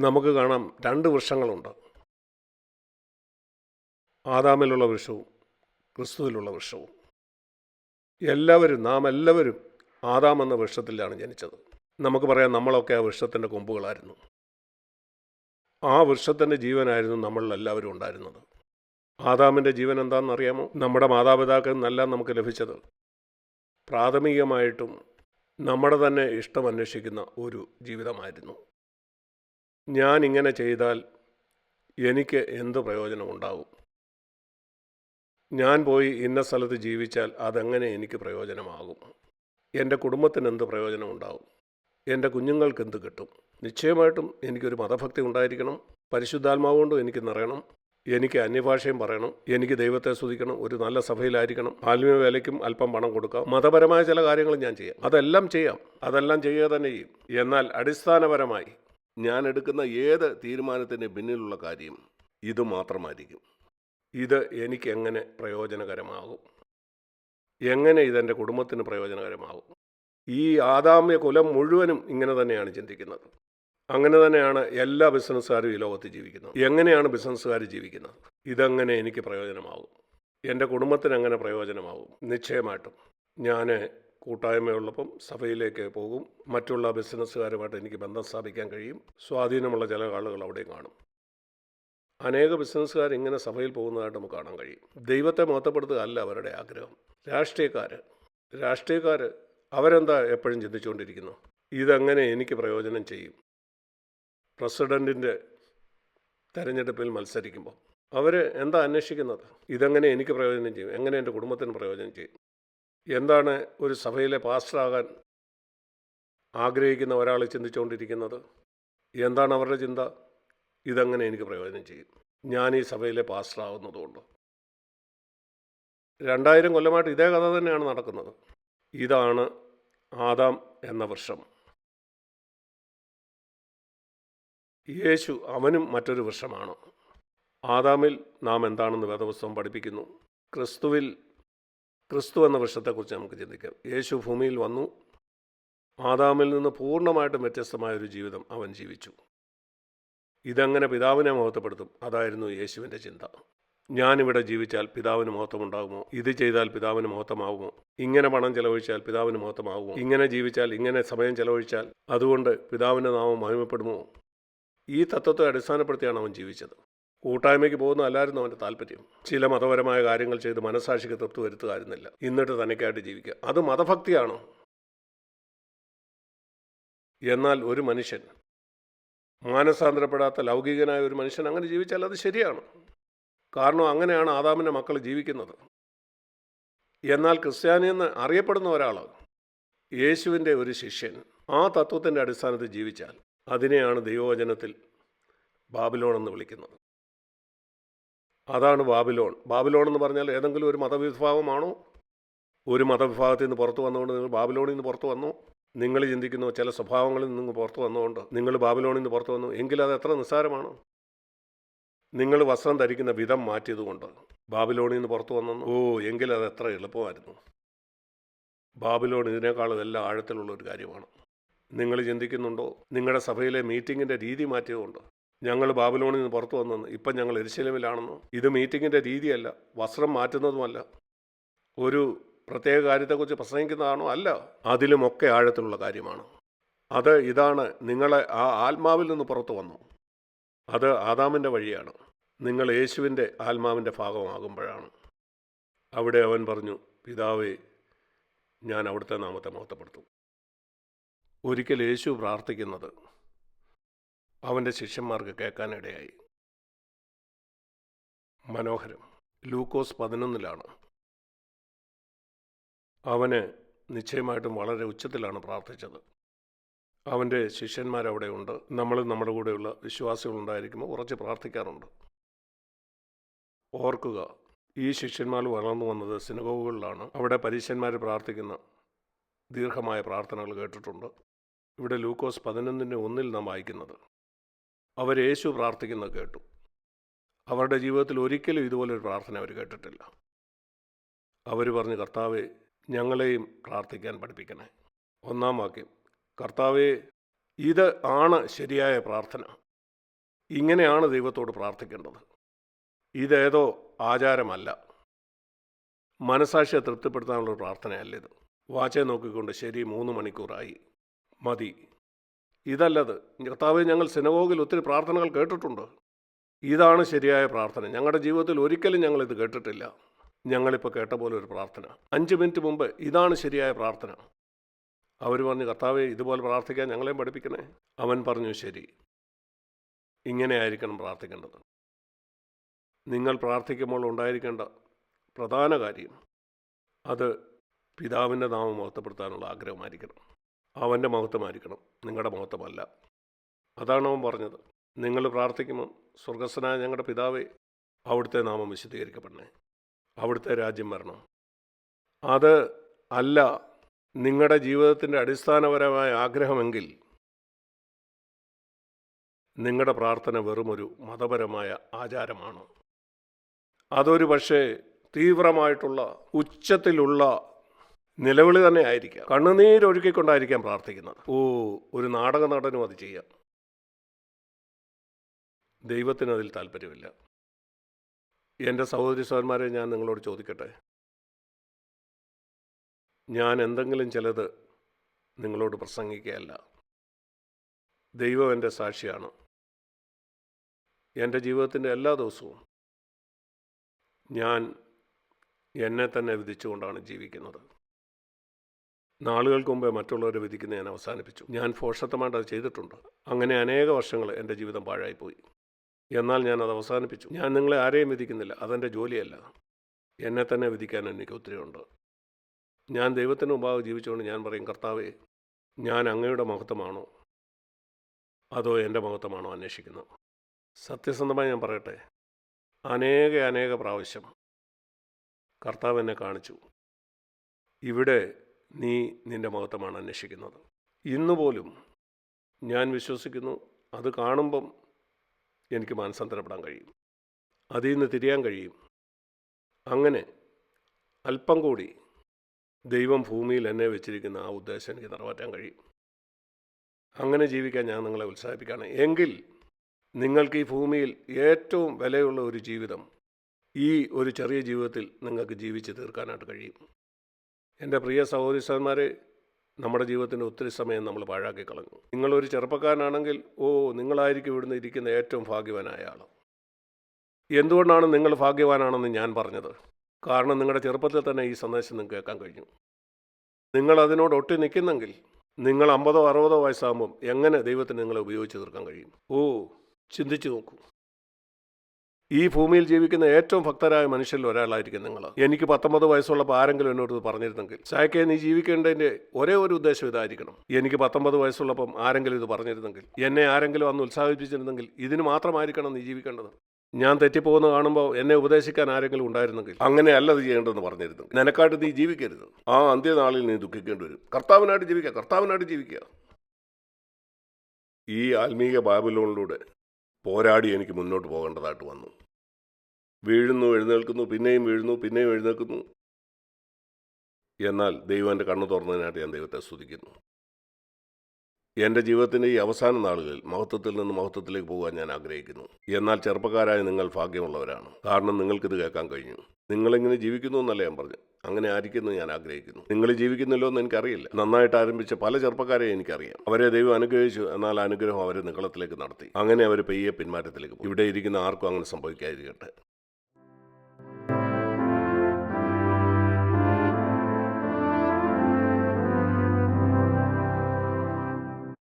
നമുക്ക് കാണാം രണ്ട് വൃക്ഷങ്ങളുണ്ട്. ആദാമിലുള്ള വൃക്ഷവും ക്രിസ്തുവിലുള്ള വൃക്ഷവും. എല്ലാവരും നാം എല്ലാവരും ആദാം എന്ന വൃക്ഷത്തിലാണ് ജനിച്ചത്. നമുക്ക് പറയാം നമ്മളൊക്കെ ആ വൃക്ഷത്തിന്റെ കൊമ്പുകളായിരുന്നു. ആ വൃക്ഷത്തിന്റെ ജീവനായിരുന്നു നമ്മളിൽ എല്ലാവരും ഉണ്ടായിരുന്നത്. ആദാമിന്റെ ജീവൻ എന്താണെന്ന് അറിയാമോ? നമ്മുടെ മാതാപിതാക്കൾ നല്ല നമുക്ക് ലഭിച്ചത്. പ്രാഥമികമായിട്ടും നമ്മുടെ തന്നെ ഇഷ്ടം അന്വേഷിക്കുന്ന ഒരു ജീവിതമായിരുന്നു. ഞാൻ ഇങ്ങനെ ചെയ്താൽ എനിക്ക് എന്ത് പ്രയോജനമുണ്ടാകും ഞാൻ പോയി ഇന്ന സ്ഥലത്ത് ജീവിച്ചാൽ അതെങ്ങനെ എനിക്ക് പ്രയോജനമാകും. എന്റെ കുടുംബത്തിന് എന്ത് പ്രയോജനമുണ്ടാകും എന്റെ കുഞ്ഞുങ്ങൾക്ക് എന്ത് കിട്ടും? നിശ്ചയമായിട്ടും എനിക്കൊരു മതഭക്തി ഉണ്ടായിരിക്കണം. പരിശുദ്ധാത്മാവ് കൊണ്ടും എനിക്ക് നിറയണം. എനിക്ക് അന്യഭാഷയും പറയണം. എനിക്ക് ദൈവത്തെ സ്തുതിക്കണം. ഒരു നല്ല സഭയിലായിരിക്കണം. ആത്മീയ വേലയ്ക്കും അല്പം പണം കൊടുക്കാം. മതപരമായ ചില കാര്യങ്ങളും ഞാൻ ചെയ്യാം. അതെല്ലാം ചെയ്യാം. അതെല്ലാം ചെയ്യുക തന്നെ ചെയ്യും. എന്നാൽ അടിസ്ഥാനപരമായി ഞാൻ എടുക്കുന്ന ഏത് തീരുമാനത്തിന് പിന്നിലുള്ള കാര്യം ഇത് മാത്രമായിരിക്കും. ഇത് എനിക്ക് എങ്ങനെ പ്രയോജനകരമാകും? എങ്ങനെ ഇതെന്റെ കുടുംബത്തിന് പ്രയോജനകരമാകും? ഈ ആദാമ്യ കുലം മുഴുവനും ഇങ്ങനെ തന്നെയാണ് ചിന്തിക്കുന്നത്. അങ്ങനെ തന്നെയാണ് എല്ലാ ബിസിനസ്സുകാരും ഈ ലോകത്ത് ജീവിക്കുന്നത്. എങ്ങനെയാണ് ബിസിനസ്സുകാർ ജീവിക്കുന്നത്? ഇതെങ്ങനെ എനിക്ക് പ്രയോജനമാകും? എന്റെ കുടുംബത്തിന് എങ്ങനെ പ്രയോജനമാകും? നിശ്ചയമായിട്ടും ഞാൻ കൂട്ടായ്മയുള്ളപ്പം സഭയിലേക്ക് പോകും. മറ്റുള്ള ബിസിനസ്സുകാരുമായിട്ട് എനിക്ക് ബന്ധം സ്ഥാപിക്കാൻ കഴിയും. സ്വാധീനമുള്ള ചില ആളുകൾ അവിടെ കാണും. അനേക ബിസിനസ്സുകാർ ഇങ്ങനെ സഭയിൽ പോകുന്നതായിട്ട് നമുക്ക് കാണാൻ കഴിയും. ദൈവത്തെ മഹത്വപ്പെടുത്തുക അല്ല അവരുടെ ആഗ്രഹം. രാഷ്ട്രീയക്കാർ രാഷ്ട്രീയക്കാർ അവരെന്താ എപ്പോഴും ചിന്തിച്ചുകൊണ്ടിരിക്കുന്നു? ഇതെങ്ങനെ എനിക്ക് പ്രയോജനം ചെയ്യും? പ്രസിഡന്റിന്റെ തെരഞ്ഞെടുപ്പിൽ മത്സരിക്കുമ്പോൾ അവർ എന്താ അന്വേഷിക്കുന്നത്? ഇതെങ്ങനെ എനിക്ക് പ്രയോജനം ചെയ്യും? എങ്ങനെ എന്റെ കുടുംബത്തിന് പ്രയോജനം ചെയ്യും? എന്താണ് ഒരു സഭയിലെ പാസ്റ്ററാകാൻ ആഗ്രഹിക്കുന്ന ഒരാൾ ചിന്തിച്ചുകൊണ്ടിരിക്കുന്നത്? എന്താണ് അവരുടെ ചിന്ത? ഇതങ്ങനെ എനിക്ക് പ്രയോജനം ചെയ്യും. ഞാൻ ഈ സഭയിലെ പാസ്റ്ററാകുന്നതുകൊണ്ട് രണ്ടായിരം കൊല്ലമായിട്ട് ഇതേ കഥ തന്നെയാണ് നടക്കുന്നത്. ഇതാണ് ആദാം എന്ന വൃക്ഷം. യേശു അവനും മറ്റൊരു വൃക്ഷമാണ്. ആദാമിൽ നാം എന്താണെന്ന് വേദപുസ്തകം പഠിപ്പിക്കുന്നു? ക്രിസ്തുവിൽ ക്രിസ്തു എന്ന വൃക്ഷത്തെക്കുറിച്ച് നമുക്ക് ചിന്തിക്കാം. യേശു ഭൂമിയിൽ വന്നു. ആദാമിൽ നിന്ന് പൂർണമായിട്ടും വ്യത്യസ്തമായ ഒരു ജീവിതം അവൻ ജീവിച്ചു. ഇതങ്ങനെ പിതാവിനെ മഹത്വപ്പെടുത്തും? അതായിരുന്നു യേശുവിന്റെ ചിന്ത. ഞാനിവിടെ ജീവിച്ചാൽ പിതാവിന് മഹത്വമുണ്ടാകുമോ? ഇത് ചെയ്താൽ പിതാവിന് മഹത്വമാകുമോ? ഇങ്ങനെ പണം ചെലവഴിച്ചാൽ പിതാവിന് മഹത്വമാകുമോ? ഇങ്ങനെ ജീവിച്ചാൽ ഇങ്ങനെ സമയം ചെലവഴിച്ചാൽ അതുകൊണ്ട് പിതാവിന്റെ നാമം മഹിമപ്പെടുമോ? ഈ തത്വത്തെ അടിസ്ഥാനപ്പെടുത്തിയാണ് അവൻ ജീവിച്ചത്. കൂട്ടായ്മയ്ക്ക് പോകുന്ന അല്ലായിരുന്നു അവന്റെ താല്പര്യം. ചില മതപരമായ കാര്യങ്ങൾ ചെയ്ത് മനസാക്ഷിക്ക് തൃപ്തി വരുത്തുകയായിരുന്നില്ല. എന്നിട്ട് തനിക്കായിട്ട് ജീവിക്കുക. അത് മതഭക്തിയാണോ? എന്നാൽ ഒരു മനുഷ്യൻ മാനസാന്തരപ്പെടാത്ത ലൗകികനായ ഒരു മനുഷ്യൻ അങ്ങനെ ജീവിച്ചാൽ അത് ശരിയാണ്? കാരണം അങ്ങനെയാണ് ആദാമിന്റെ മക്കൾ ജീവിക്കുന്നത്. എന്നാൽ ക്രിസ്ത്യാനി എന്ന് അറിയപ്പെടുന്ന ഒരാൾ യേശുവിന്റെ ഒരു ശിഷ്യൻ ആ തത്വത്തിന്റെ അടിസ്ഥാനത്തിൽ ജീവിച്ചാൽ അതിനെയാണ് ദൈവവചനത്തിൽ ബാബിലോൺ എന്ന് വിളിക്കുന്നത്. അതാണ് ബാബിലോൺ. ബാബിലോൺ എന്ന് പറഞ്ഞാൽ ഏതെങ്കിലും ഒരു മതവിഭാഗമാണോ? ഒരു മതവിഭാഗത്തിൽ നിന്ന് പുറത്തു വന്നുകൊണ്ട് നിങ്ങൾ ബാബിലോണിൽ നിന്ന് പുറത്തു വന്നു. നിങ്ങൾ ചിന്തിക്കുന്നു ചില സ്വഭാവങ്ങളിൽ നിന്ന് പുറത്തു വന്നുകൊണ്ട് നിങ്ങൾ ബാബിലോണിൽ നിന്ന് പുറത്തു വന്നു. എങ്കിൽ അത് എത്ര നിസ്സാരമാണ്. നിങ്ങൾ വസ്ത്രം ധരിക്കുന്ന വിധം മാറ്റിയതുകൊണ്ട് ബാബിലോണിൽ നിന്ന് പുറത്തു വന്നു. ഓ എങ്കിൽ അത് എത്ര എളുപ്പമായിരുന്നു. ബാബിലോൺ ഇതിനേക്കാളും എല്ലാം ആഴത്തിലുള്ള ഒരു കാര്യമാണ്. നിങ്ങൾ ചിന്തിക്കുന്നുണ്ടോ? നിങ്ങളുടെ സഭയിലെ മീറ്റിങ്ങിന്റെ രീതി മാറ്റിയതുകൊണ്ട് ഞങ്ങൾ ബാബിലോണിൽ നിന്ന് പുറത്തു വന്നെന്ന്. ഇപ്പം ഞങ്ങൾ എരിശിലമിലാണെന്ന്. ഇത് മീറ്റിങ്ങിന്റെ രീതിയല്ല. വസ്ത്രം മാറ്റുന്നതുമല്ല. ഒരു പ്രത്യേക കാര്യത്തെക്കുറിച്ച് പ്രസംഗിക്കുന്നതാണോ? അല്ല. അതിലുമൊക്കെ ആഴത്തിലുള്ള കാര്യമാണ്. അത് ഇതാണ് നിങ്ങളെ ആ ആത്മാവിൽ നിന്ന് പുറത്തു വന്നു. അത് ആദാമിന്റെ വഴിയാണ്. നിങ്ങൾ യേശുവിന്റെ ആത്മാവിന്റെ ഭാഗമാകുമ്പോഴാണ്. അവിടെ അവൻ പറഞ്ഞു പിതാവേ ഞാൻ അവിടുത്തെ നാമത്തെ മഹത്വപ്പെടുത്തു. ഒരിക്കൽ യേശു പ്രാർത്ഥിക്കുന്നത് അവന്റെ ശിഷ്യന്മാർക്ക് കേൾക്കാനിടയായി. മനോഹരം ലൂക്കോസ് പതിനൊന്നിലാണ്. അവന് നിശ്ചയമായിട്ടും വളരെ ഉച്ചത്തിലാണ് പ്രാർത്ഥിച്ചത്. അവന്റെ ശിഷ്യന്മാരവിടെ ഉണ്ട്. നമ്മൾ നമ്മുടെ കൂടെയുള്ള വിശ്വാസികളുണ്ടായിരിക്കുമ്പോൾ ഉറച്ച് പ്രാർത്ഥിക്കാറുണ്ട്. ഓർക്കുക ഈ ശിഷ്യന്മാർ വളർന്നു വന്നത് സിനഗോഗുകളിലാണ്. അവിടെ പരീശന്മാർ പ്രാർത്ഥിക്കുന്ന ദീർഘമായ പ്രാർത്ഥനകൾ കേട്ടിട്ടുണ്ട്. ഇവിടെ ലൂക്കോസ് പതിനൊന്നിന്റെ ഒന്നിൽ നാം വായിക്കുന്നത്. അവർ യേശു പ്രാർത്ഥിക്കുന്നത് കേട്ടു. അവരുടെ ജീവിതത്തിൽ ഒരിക്കലും ഇതുപോലൊരു പ്രാർത്ഥന അവർ കേട്ടിട്ടില്ല. അവർ പറഞ്ഞു കർത്താവെ ഞങ്ങളെയും പ്രാർത്ഥിക്കാൻ പഠിപ്പിക്കണേ. ഒന്നാം വാക്യം കർത്താവെ ഇത് ആണ് ശരിയായ പ്രാർത്ഥന. ഇങ്ങനെയാണ് ദൈവത്തോട് പ്രാർത്ഥിക്കേണ്ടത്. ഇതേതോ ആചാരമല്ല. മനസാക്ഷിയെ തൃപ്തിപ്പെടുത്താനുള്ള പ്രാർത്ഥനയല്ല ഇത്. വാച്ചെ നോക്കിക്കൊണ്ട് ശരി മൂന്ന് മണിക്കൂറായി. മതി. ഇതല്ലത്. കർത്താവ് ഞങ്ങൾ സിനഗോഗിൽ ഒത്തിരി പ്രാർത്ഥനകൾ കേട്ടിട്ടുണ്ട്. ഇതാണ് ശരിയായ പ്രാർത്ഥന. ഞങ്ങളുടെ ജീവിതത്തിൽ ഒരിക്കലും ഞങ്ങൾ ഇത് കേട്ടിട്ടില്ല. ഞങ്ങളിപ്പോൾ കേട്ട പോലെ ഒരു പ്രാർത്ഥന. അഞ്ച് മിനിറ്റ് മുമ്പ് ഇതാണ് ശരിയായ പ്രാർത്ഥന. അവർ പറഞ്ഞു കർത്താവെ ഇതുപോലെ പ്രാർത്ഥിക്കാൻ ഞങ്ങളെയും പഠിപ്പിക്കണേ. അവൻ പറഞ്ഞു ശരി. ഇങ്ങനെ ആയിരിക്കണം പ്രാർത്ഥിക്കേണ്ടത്. നിങ്ങൾ പ്രാർത്ഥിക്കുമ്പോൾ ഉണ്ടായിരിക്കേണ്ട പ്രധാന കാര്യം അത് പിതാവിന്റെ നാമം മഹത്വപ്പെടുത്താനുള്ള ആഗ്രഹമായിരിക്കണം. അവന്റെ മഹത്വമായിരിക്കണം നിങ്ങളുടെ മഹത്വമല്ല. അതാണ് അവൻ പറഞ്ഞത്. നിങ്ങൾ പ്രാർത്ഥിക്കുമ്പം സ്വർഗസ്വനായ ഞങ്ങളുടെ പിതാവേ അവിടുത്തെ നാമം വിശദീകരിക്കപ്പെടണേ അവിടുത്തെ രാജ്യം വരണം. അത് അല്ല നിങ്ങളുടെ ജീവിതത്തിന്റെ അടിസ്ഥാനപരമായ ആഗ്രഹമെങ്കിൽ നിങ്ങളുടെ പ്രാർത്ഥന വെറുമൊരു മതപരമായ ആചാരമാണ്. അതൊരു പക്ഷേ തീവ്രമായിട്ടുള്ള ഉച്ചത്തിലുള്ള നിലവിളി തന്നെ ആയിരിക്കാം. കണ്ണുനീരൊഴുക്കിക്കൊണ്ടായിരിക്കാം പ്രാർത്ഥിക്കുന്നത്. ഓ ഒരു നാടക നടനും അത് ചെയ്യാം. ദൈവത്തിന് അതിൽ താല്പര്യമില്ല. എന്റെ സഹോദരി സഹോദരന്മാരെ ഞാൻ നിങ്ങളോട് ചോദിക്കട്ടെ? ഞാൻ എന്തെങ്കിലും ചിലത് നിങ്ങളോട് പ്രസംഗിക്കുകയല്ല. ദൈവം എന്റെ സാക്ഷിയാണ്. എന്റെ ജീവിതത്തിന്റെ എല്ലാ ദിവസവും ഞാൻ എന്നെ തന്നെ വിധിച്ചുകൊണ്ടാണ് ജീവിക്കുന്നത്. നാളുകൾക്ക് മുമ്പേ മറ്റുള്ളവരെ വിധിക്കുന്ന ഞാൻ അവസാനിപ്പിച്ചു. ഞാൻ ഫോഷത്തമായിട്ട് അത് ചെയ്തിട്ടുണ്ട്. അങ്ങനെ അനേക വർഷങ്ങൾ എന്റെ ജീവിതം പാഴായിപ്പോയി. എന്നാൽ ഞാൻ അത് അവസാനിപ്പിച്ചു. ഞാൻ നിങ്ങളെ ആരെയും വിധിക്കുന്നില്ല. അതെന്റെ ജോലിയല്ല. എന്നെ തന്നെ വിധിക്കാൻ എനിക്ക് ഒത്തിരി ഉണ്ട്. ഞാൻ ദൈവത്തിന് മുമ്പാകെ ജീവിച്ചുകൊണ്ട് ഞാൻ പറയും കർത്താവേ ഞാൻ അങ്ങയുടെ മഹത്വമാണോ? അതോ എന്റെ മഹത്വമാണോ? അന്വേഷിക്കുന്നത് സത്യസന്ധമായി ഞാൻ പറയട്ടെ. അനേക അനേക പ്രാവശ്യം കർത്താവ് എന്നെ കാണിച്ചു. ഇവിടെ നീ നിന്റെ മഹത്വമാണ് അന്വേഷിക്കുന്നത്. ഇന്ന് പോലും ഞാൻ വിശ്വസിക്കുന്നു അത് കാണുമ്പം എനിക്ക് മാനസാന്തരപ്പെടാൻ കഴിയും. അതിൽ നിന്ന് തിരിയാൻ കഴിയും. അങ്ങനെ അല്പം കൂടി ദൈവം ഭൂമിയിൽ എന്നെ വെച്ചിരിക്കുന്ന ആ ഉദ്ദേശം എനിക്ക് നിറവേറ്റാൻ കഴിയും. അങ്ങനെ ജീവിക്കാൻ ഞാൻ നിങ്ങളെ ഉത്സാഹിപ്പിക്കുകയാണ്. എങ്കിൽ നിങ്ങൾക്ക് ഈ ഭൂമിയിൽ ഏറ്റവും വിലയുള്ള ഒരു ജീവിതം ഈ ഒരു ചെറിയ ജീവിതത്തിൽ നിങ്ങൾക്ക് ജീവിച്ച് തീർക്കാനായിട്ട് കഴിയും. എന്റെ പ്രിയ സഹോദരി സഹോദരന്മാരെ നമ്മുടെ ജീവിതത്തിന്റെ ഒത്തിരി സമയം നമ്മൾ പാഴാക്കി കളഞ്ഞു. നിങ്ങളൊരു ചെറുപ്പക്കാരനാണെങ്കിൽ ഓ നിങ്ങളായിരിക്കും ഇവിടുന്ന് ഇരിക്കുന്ന ഏറ്റവും ഭാഗ്യവാനായ ആൾ എന്തുകൊണ്ടാണ് നിങ്ങൾ ഭാഗ്യവാനാണെന്ന് ഞാൻ പറഞ്ഞത്? കാരണം നിങ്ങളുടെ ചെറുപ്പത്തിൽ തന്നെ ഈ സന്ദേശം നിങ്ങൾക്ക് കേൾക്കാൻ കഴിഞ്ഞു. നിങ്ങൾ അതിനോട് ഒട്ടി നിൽക്കുന്നെങ്കിൽ നിങ്ങൾ അമ്പതോ അറുപതോ വയസ്സാകുമ്പം എങ്ങനെ ദൈവത്തിന് നിങ്ങളെ ഉപയോഗിച്ച് തീർക്കാൻ കഴിയും? ഓ ചിന്തിച്ചു നോക്കൂ. ഈ ഭൂമിയിൽ ജീവിക്കുന്ന ഏറ്റവും ഭക്തരായ മനുഷ്യരിൽ ഒരാളായിരിക്കും നിങ്ങൾ. എനിക്ക് പത്തൊമ്പത് വയസ്സുള്ളപ്പോൾ ആരെങ്കിലും എന്നോട് ഇത് പറഞ്ഞിരുന്നെങ്കിൽ ചായക്കെ നീ ജീവിക്കേണ്ടതിന്റെ ഒരേ ഒരു ഉദ്ദേശം ഇതായിരിക്കണം. എനിക്ക് പത്തൊമ്പത് വയസ്സുള്ളപ്പം ആരെങ്കിലും ഇത് പറഞ്ഞിരുന്നെങ്കിൽ എന്നെ ആരെങ്കിലും അന്ന് ഉത്സാഹിപ്പിച്ചിരുന്നെങ്കിൽ ഇതിന് മാത്രമായിരിക്കണം നീ ജീവിക്കേണ്ടത്. ഞാൻ തെറ്റിപ്പോകുന്ന കാണുമ്പോൾ എന്നെ ഉപദേശിക്കാൻ ആരെങ്കിലും ഉണ്ടായിരുന്നെങ്കിൽ അങ്ങനെയല്ല ഇത് ചെയ്യേണ്ടതെന്ന് പറഞ്ഞിരുന്നു. നിനക്കായിട്ട് നീ ജീവിക്കരുത്. ആ അന്ത്യനാളിൽ നീ ദുഃഖിക്കേണ്ടി വരും. കർത്താവിനായിട്ട് ജീവിക്കുക കർത്താവിനായിട്ട് ജീവിക്കുക. ഈ ആത്മീക ബാബിലോണിലൂടെ പോരാടി എനിക്ക് മുന്നോട്ട് പോകേണ്ടതായിട്ട് വന്നു. വീഴുന്നു എഴുന്നേൽക്കുന്നു പിന്നെയും വീഴുന്നു പിന്നെയും എഴുന്നേൽക്കുന്നു. എന്നാൽ ദൈവം എന്റെ കണ്ണു തുറന്നതിനായിട്ട് ഞാൻ ദൈവത്തെ സ്തുതിക്കുന്നു. എന്റെ ജീവിതത്തിന്റെ ഈ അവസാന നാളുകളിൽ മഹത്വത്തിൽ നിന്ന് മഹത്വത്തിലേക്ക് പോകാൻ ഞാൻ ആഗ്രഹിക്കുന്നു. എന്നാൽ ചെറുപ്പക്കാരായ നിങ്ങൾ ഭാഗ്യമുള്ളവരാണ്. കാരണം നിങ്ങൾക്കിത് കേൾക്കാൻ കഴിഞ്ഞു. നിങ്ങളിങ്ങനെ ജീവിക്കുന്നു എന്നല്ല ഞാൻ പറഞ്ഞു അങ്ങനെ ആയിരിക്കുന്നു ഞാൻ ആഗ്രഹിക്കുന്നു. നിങ്ങൾ ജീവിക്കുന്നില്ലോ എന്ന് എനിക്കറിയില്ല. നന്നായിട്ട് ആരംഭിച്ച പല ചെറുപ്പക്കാരെ എനിക്കറിയാം. അവരെ ദൈവം അനുഗ്രഹിച്ചു എന്നാൽ അനുഗ്രഹം അവരെ നികളത്തിലേക്ക് നടത്തി. അങ്ങനെ അവർ പെയ്യെ പിന്മാറ്റത്തിലേക്ക് ഇവിടെ ഇരിക്കുന്ന ആർക്കും അങ്ങനെ സംഭവിക്കാതിരിക്കട്ടെ.